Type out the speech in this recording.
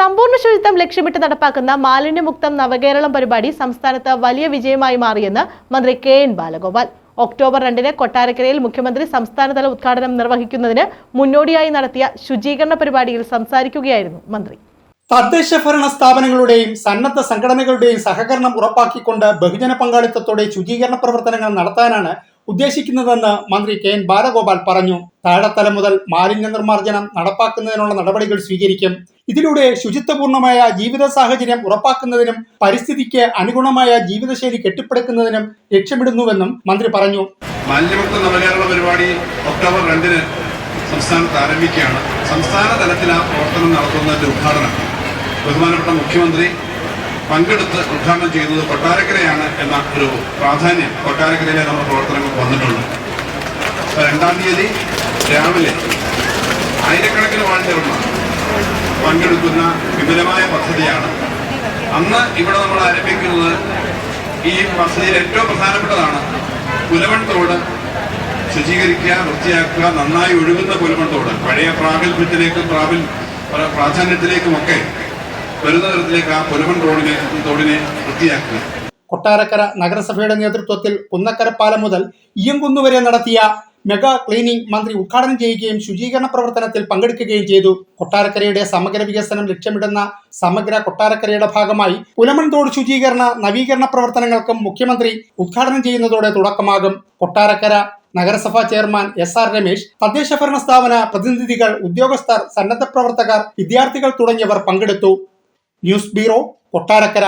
സമ്പൂർണ ശുചിത്വം ലക്ഷ്യമിട്ട് നടപ്പാക്കുന്ന മാലിന്യമുക്തം നവകേരളം പരിപാടി സംസ്ഥാനത്ത് വലിയ വിജയമായി മാറിയെന്ന് മന്ത്രി കെ എൻ ബാലഗോപാൽ. ഒക്ടോബർ രണ്ടിന് കൊട്ടാരക്കരയിൽ മുഖ്യമന്ത്രി സംസ്ഥാനതല ഉദ്ഘാടനം നിർവഹിക്കുന്നതിന് മുന്നോടിയായി നടത്തിയ ശുചീകരണ പരിപാടിയിൽ സംസാരിക്കുകയായിരുന്നു മന്ത്രി. തദ്ദേശ ഭരണ സ്ഥാപനങ്ങളുടെയും സന്നദ്ധ സംഘടനകളുടെയും സഹകരണം ഉറപ്പാക്കിക്കൊണ്ട് ബഹുജന പങ്കാളിത്തത്തോടെ ശുചീകരണ പ്രവർത്തനങ്ങൾ നടത്താനാണ് ഉദ്ദേശിക്കുന്നതെന്ന് മന്ത്രി കെ എൻ ബാലഗോപാൽ പറഞ്ഞു. താഴെത്തലം മുതൽ മാലിന്യ നിർമ്മാർജനം നടപ്പാക്കുന്നതിനുള്ള നടപടികൾ സ്വീകരിക്കും. ഇതിലൂടെ ശുചിത്വപൂർണമായ ജീവിത സാഹചര്യം ഉറപ്പാക്കുന്നതിനും പരിസ്ഥിതിക്ക് അനുഗുണമായ ജീവിതശൈലി കെട്ടിപ്പടുക്കുന്നതിനും ലക്ഷ്യമിടുന്നുവെന്നും മന്ത്രി പറഞ്ഞു. മാലിന്യമുക്ത നവകേരള പരിപാടി ഒക്ടോബർ രണ്ടിന് സംസ്ഥാനത്ത് ആരംഭിക്കുകയാണ്. സംസ്ഥാന തലത്തിൽ ആ പ്രവർത്തനം നടത്തുന്നതിന്റെ ഉദ്ഘാടനം ബഹുമാനപ്പെട്ട മുഖ്യമന്ത്രി പങ്കെടുത്ത് ഉദ്ഘാടനം ചെയ്യുന്നത് കൊട്ടാരക്കരയാണ് എന്ന ഒരു പ്രാധാന്യം കൊട്ടാരക്കരയിലെ നമ്മുടെ പ്രവർത്തനങ്ങൾ വന്നിട്ടുണ്ട്. രണ്ടാം തീയതി രാവിലെ ആയിരക്കണക്കിന് വാളണ്ടിയർമാർ പങ്കെടുക്കുന്ന വിപുലമായ പദ്ധതിയാണ്. അന്ന് ഇവിടെ നമ്മൾ ആരംഭിക്കുന്നത് ഈ പദ്ധതിയിൽ ഏറ്റവും പ്രധാനപ്പെട്ടതാണ് പുലവൺ തോട് ശുചീകരിക്കുക വൃത്തിയാക്കുക നന്നായി ഒഴുകുന്ന പുലവൺ തോട്. പഴയ പ്രാഗൽഭ്യത്തിലേക്കും പ്രാബിൽ പ്ര- പ്രാധാന്യത്തിലേക്കുമൊക്കെ വരുന്ന ആ പുലവൻ തോടിനെ വൃത്തിയാക്കുക. കൊട്ടാരക്കര നഗരസഭയുടെ നേതൃത്വത്തിൽ കുന്നക്കര പാലം മുതൽ ഇയംകുന്ന് വരെ നടത്തിയ മെഗാ ക്ലീനിംഗ് മന്ത്രി ഉദ്ഘാടനം ചെയ്യുകയും ശുചീകരണ പ്രവർത്തനത്തിൽ പങ്കെടുക്കുകയും ചെയ്തു. കൊട്ടാരക്കരയുടെ സമഗ്ര വികസനം ലക്ഷ്യമിടുന്ന സമഗ്ര കൊട്ടാരക്കരയുടെ ഭാഗമായി പുലമൺതോട് ശുചീകരണ നവീകരണ പ്രവർത്തനങ്ങൾക്കും മുഖ്യമന്ത്രി ഉദ്ഘാടനം ചെയ്യുന്നതോടെ തുടക്കമാകും. കൊട്ടാരക്കര നഗരസഭാ ചെയർമാൻ എസ് ആർ രമേശ് തദ്ദേശ ഭരണ സ്ഥാപന പ്രതിനിധികൾ ഉദ്യോഗസ്ഥർ സന്നദ്ധ പ്രവർത്തകർ വിദ്യാർത്ഥികൾ തുടങ്ങിയവർ പങ്കെടുത്തു. News bureau Kottarakkara